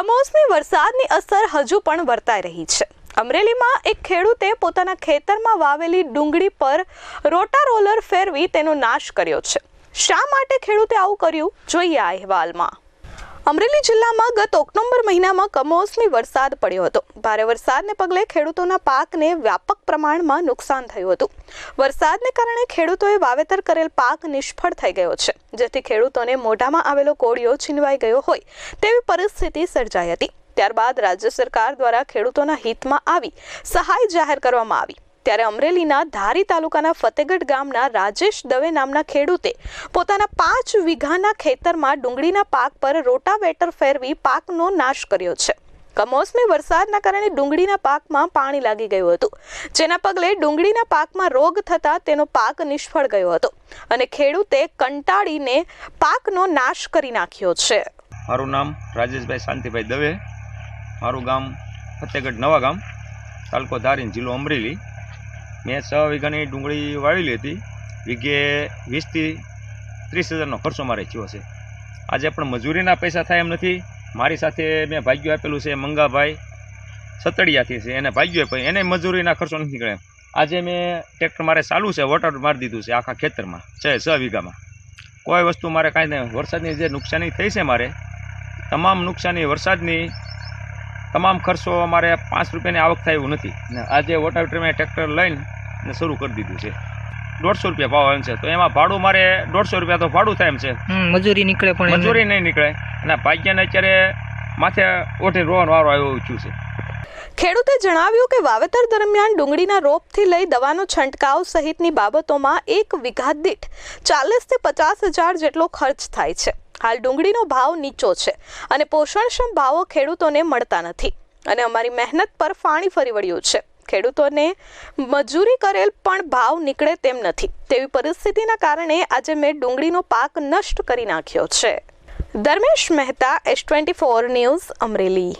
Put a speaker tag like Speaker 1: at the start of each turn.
Speaker 1: કમોસમી વરસાદની અસર હજુ પણ વર્તાઈ રહી છે. અમરેલીમાં એક ખેડૂતે પોતાના ખેતરમાં વાવેલી ડુંગળી પર રોટા રોલર ફેરવી તેનો નાશ કર્યો છે. શા માટે ખેડૂતે આવું કર્યું? જોઈએ આ અહેવાલમાં. અમરેલી જિલ્લામાં ગત ઓક્ટોબર મહિનામાં કમોસમી વરસાદ પડ્યો હતો. ભારે વરસાદને પગલે ખેડૂતોના પાકને વ્યાપક પ્રમાણમાં નુકસાન થયું હતું. વરસાદને કારણે ખેડૂતોએ વાવેતર કરેલ પાક નિષ્ફળ થઈ ગયો છે. જેથી ખેડૂતોને મોઢામાં આવેલો કોળિયો છીનવાઈ ગયો હોય તેવી પરિસ્થિતિ સર્જાઈ હતી. ત્યારબાદ રાજ્ય સરકાર દ્વારા ખેડૂતોના હિતમાં આવી સહાય જાહેર કરવામાં આવી. ત્યારે અમરેલીના ધારી તાલુકાના ફતેગઢ ગામના રાજેશ દવે નામના ખેડૂતે પોતાના પાંચ વીઘાના ખેતરમાં ડુંગળીના પાક પર રોટાવેટર ફેરવી પાકનો નાશ કર્યો છે. કમોસમી વરસાદના કારણે ડુંગળીના પાકમાં પાણી લાગી ગયું હતું. જેના પગલે ડુંગળીના પાકમાં રોગ થતા તેનો પાક નિષ્ફળ ગયો હતો અને ખેડૂતે કંટાળીને પાકનો નાશ કરી નાખ્યો છે.
Speaker 2: મારું નામ રાજેશભાઈ શાંતિભાઈ દવે. મારું ગામ ફતેગઢ નવા ગામ, તાલુકો ધારીન જિલ્લો અમરેલી. મેં છ વીઘાની ડુંગળી વાવેલી હતી વીઘે વીસથી ત્રીસ હજારનો ખર્ચો મારે થયો છે. આજે પણ મજૂરીના પૈસા થાય એમ નથી. મારી સાથે મેં ભાગ્યું આપેલું છે મંગાભાઈ. સતડિયાથી છે, એને ભાગ્યું આપ્યું એને મજૂરીના ખર્ચો નથી નીકળે આજે મેં ટ્રેક્ટર મારે ચાલુ છે, વોટર મારી દીધું છે આખા ખેતરમાં, છે, છ વીઘામાં. કોઈ વસ્તુ મારે કાંઈ નહીં વરસાદની જે નુકસાની થઈ છે મારે, તમામ નુકસાની વરસાદની તમામ ખર્ચો અમારે પાંચ રૂપિયાની આવક થાય એવું નથી. ને. આજે વોટાવેટર મેં ટ્રેક્ટર લઈને ને શરૂ કરી દીધું છે. દોઢસો રૂપિયા ભાવ એમ છે. તો એમાં ભાડું મારે દોઢસો રૂપિયા તો ભાડું થાય એમ છે.
Speaker 3: મજૂરી નીકળે પણ
Speaker 2: મજૂરી નહીં નીકળે. અને ભાગ્યને અત્યારે માથે ઓઠે રોવાનો વારો આવ્યો એવું છે.
Speaker 1: ખેડૂતે જણાવ્યું કે વાવેતર દરમિયાન ડુંગળીના રોપથી લઈ દવાનો છંટકાવ સહિતની બાબતોમાં એક વિઘા દીઠ ચાલીસથી પચાસ હજાર જેટલો ખર્ચ થાય છે. હાલ ડુંગળીનો ભાવ નીચો છે અને પોષણક્ષમ ભાવો ખેડૂતોને મળતા નથી. અને અમારી મહેનત પર પાણી ફરી વળ્યું છે. ખેડૂતોને મજૂરી કરેલ પણ ભાવ નીકળે તેમ નથી. તેવી પરિસ્થિતિના કારણે આજે મેં ડુંગળીનો પાક નષ્ટ કરી નાખ્યો છે. Dharmesh Mehta S twenty four news Amreli.